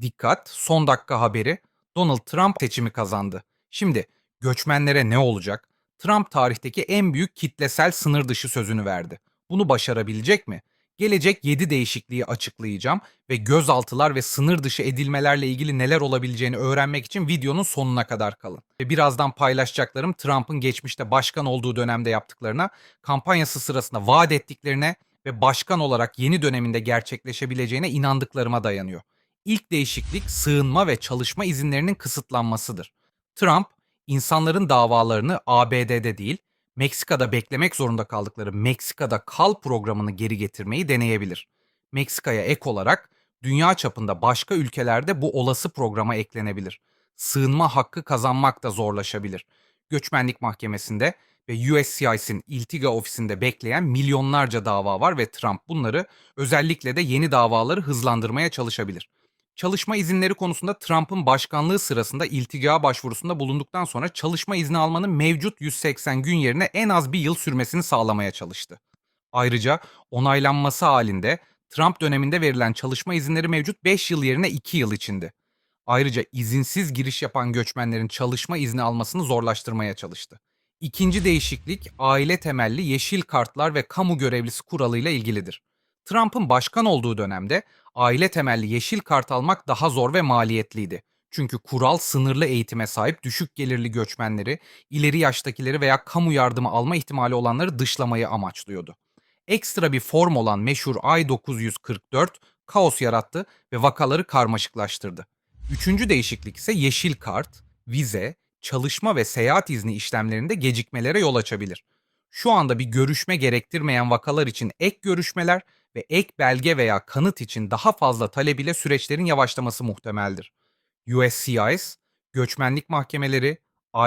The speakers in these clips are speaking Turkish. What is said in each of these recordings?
Dikkat, son dakika haberi. Donald Trump seçimi kazandı. Şimdi göçmenlere ne olacak? Trump tarihteki en büyük kitlesel sınır dışı sözünü verdi. Bunu başarabilecek mi? Gelecek 7 değişikliği açıklayacağım ve gözaltılar ve sınır dışı edilmelerle ilgili neler olabileceğini öğrenmek için videonun sonuna kadar kalın. Ve birazdan paylaşacaklarım Trump'ın geçmişte başkan olduğu dönemde yaptıklarına, kampanyası sırasında vaat ettiklerine ve başkan olarak yeni döneminde gerçekleşebileceğine inandıklarıma dayanıyor. İlk değişiklik sığınma ve çalışma izinlerinin kısıtlanmasıdır. Trump, insanların davalarını ABD'de değil, Meksika'da beklemek zorunda kaldıkları Meksika'da Kal programını geri getirmeyi deneyebilir. Meksika'ya ek olarak dünya çapında başka ülkelerde bu olası programa eklenebilir. Sığınma hakkı kazanmak da zorlaşabilir. Göçmenlik Mahkemesi'nde ve USCIS'in İltiga ofisinde bekleyen milyonlarca dava var ve Trump bunları özellikle de yeni davaları hızlandırmaya çalışabilir. Çalışma izinleri konusunda Trump'ın başkanlığı sırasında iltiga başvurusunda bulunduktan sonra çalışma izni almanın mevcut 180 gün yerine en az bir yıl sürmesini sağlamaya çalıştı. Ayrıca onaylanması halinde Trump döneminde verilen çalışma izinleri mevcut 5 yıl yerine 2 yıl içindi. Ayrıca izinsiz giriş yapan göçmenlerin çalışma izni almasını zorlaştırmaya çalıştı. İkinci değişiklik aile temelli yeşil kartlar ve kamu görevlisi kuralıyla ilgilidir. Trump'ın başkan olduğu dönemde aile temelli yeşil kart almak daha zor ve maliyetliydi. Çünkü kural sınırlı eğitime sahip düşük gelirli göçmenleri, ileri yaştakileri veya kamu yardımı alma ihtimali olanları dışlamayı amaçlıyordu. Ekstra bir form olan meşhur I-944 kaos yarattı ve vakaları karmaşıklaştırdı. Üçüncü değişiklik ise yeşil kart, vize, çalışma ve seyahat izni işlemlerinde gecikmelere yol açabilir. Şu anda bir görüşme gerektirmeyen vakalar için ek görüşmeler ve ek belge veya kanıt için daha fazla talep ile süreçlerin yavaşlaması muhtemeldir. USCIS, göçmenlik mahkemeleri,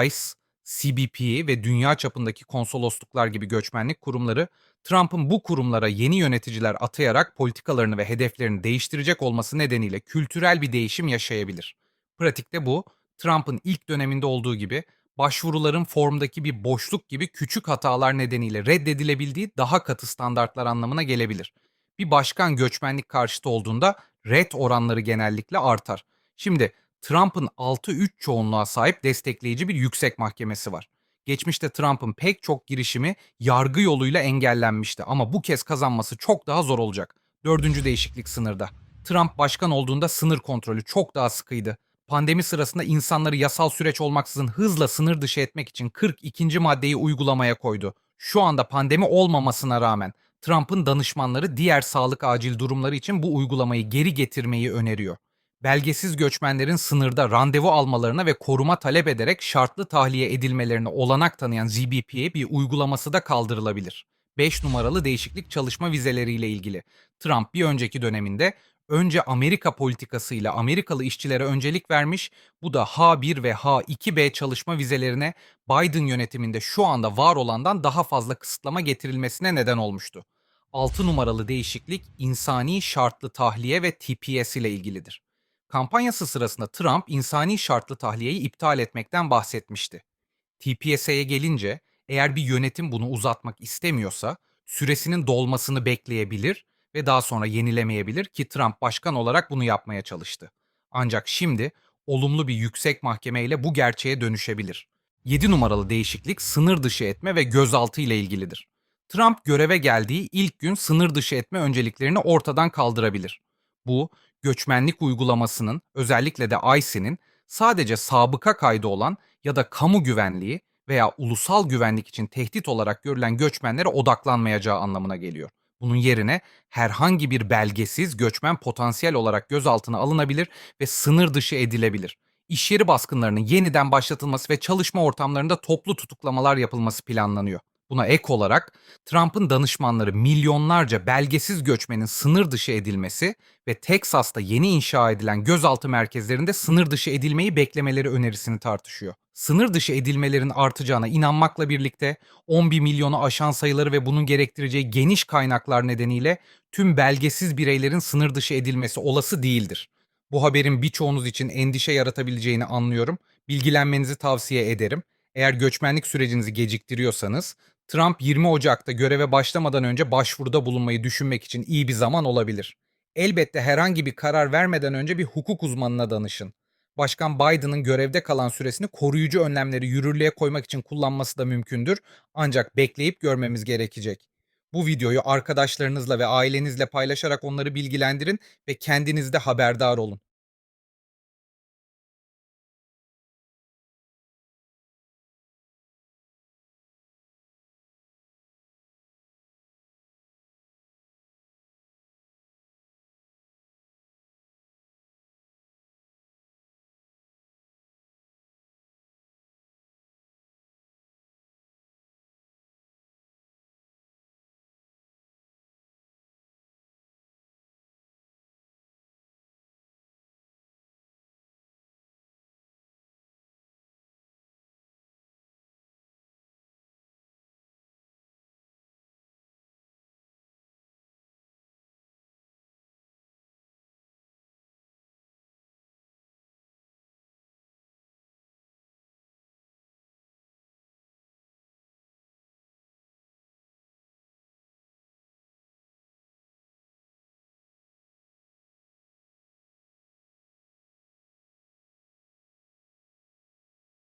ICE, CBP ve dünya çapındaki konsolosluklar gibi göçmenlik kurumları Trump'ın bu kurumlara yeni yöneticiler atayarak politikalarını ve hedeflerini değiştirecek olması nedeniyle kültürel bir değişim yaşayabilir. Pratikte bu, Trump'ın ilk döneminde olduğu gibi başvuruların formdaki bir boşluk gibi küçük hatalar nedeniyle reddedilebildiği daha katı standartlar anlamına gelebilir. Bir başkan göçmenlik karşıtı olduğunda red oranları genellikle artar. Şimdi Trump'ın 6-3 çoğunluğa sahip destekleyici bir yüksek mahkemesi var. Geçmişte Trump'ın pek çok girişimi yargı yoluyla engellenmişti ama bu kez kazanması çok daha zor olacak. Dördüncü değişiklik sınırda. Trump başkan olduğunda sınır kontrolü çok daha sıkıydı. Pandemi sırasında insanları yasal süreç olmaksızın hızla sınır dışı etmek için 42. maddeyi uygulamaya koydu. Şu anda pandemi olmamasına rağmen Trump'ın danışmanları diğer sağlık acil durumları için bu uygulamayı geri getirmeyi öneriyor. Belgesiz göçmenlerin sınırda randevu almalarına ve koruma talep ederek şartlı tahliye edilmelerine olanak tanıyan ZBP'ye bir uygulaması da kaldırılabilir. 5 numaralı değişiklik çalışma vizeleriyle ilgili. Trump bir önceki döneminde önce Amerika politikasıyla Amerikalı işçilere öncelik vermiş, bu da H1 ve H2B çalışma vizelerine Biden yönetiminde şu anda var olandan daha fazla kısıtlama getirilmesine neden olmuştu. 6 numaralı değişiklik insani şartlı tahliye ve TPS ile ilgilidir. Kampanyası sırasında Trump insani şartlı tahliyeyi iptal etmekten bahsetmişti. TPS'ye gelince eğer bir yönetim bunu uzatmak istemiyorsa süresinin dolmasını bekleyebilir ve daha sonra yenilemeyebilir ki Trump başkan olarak bunu yapmaya çalıştı. Ancak şimdi olumlu bir yüksek mahkemeyle bu gerçeğe dönüşebilir. 7 numaralı değişiklik sınır dışı etme ve gözaltı ile ilgilidir. Trump göreve geldiği ilk gün sınır dışı etme önceliklerini ortadan kaldırabilir. Bu, göçmenlik uygulamasının özellikle de ICE'nin sadece sabıka kaydı olan ya da kamu güvenliği veya ulusal güvenlik için tehdit olarak görülen göçmenlere odaklanmayacağı anlamına geliyor. Bunun yerine herhangi bir belgesiz göçmen potansiyel olarak gözaltına alınabilir ve sınır dışı edilebilir. İş yeri baskınlarının yeniden başlatılması ve çalışma ortamlarında toplu tutuklamalar yapılması planlanıyor. Buna ek olarak Trump'ın danışmanları milyonlarca belgesiz göçmenin sınır dışı edilmesi ve Teksas'ta yeni inşa edilen gözaltı merkezlerinde sınır dışı edilmeyi beklemeleri önerisini tartışıyor. Sınır dışı edilmelerin artacağına inanmakla birlikte 11 milyonu aşan sayıları ve bunun gerektireceği geniş kaynaklar nedeniyle tüm belgesiz bireylerin sınır dışı edilmesi olası değildir. Bu haberin birçoğunuz için endişe yaratabileceğini anlıyorum. Bilgilenmenizi tavsiye ederim. Eğer göçmenlik sürecinizi geciktiriyorsanız Trump 20 Ocak'ta göreve başlamadan önce başvuruda bulunmayı düşünmek için iyi bir zaman olabilir. Elbette herhangi bir karar vermeden önce bir hukuk uzmanına danışın. Başkan Biden'ın görevde kalan süresini koruyucu önlemleri yürürlüğe koymak için kullanması da mümkündür. Ancak bekleyip görmemiz gerekecek. Bu videoyu arkadaşlarınızla ve ailenizle paylaşarak onları bilgilendirin ve kendiniz de haberdar olun.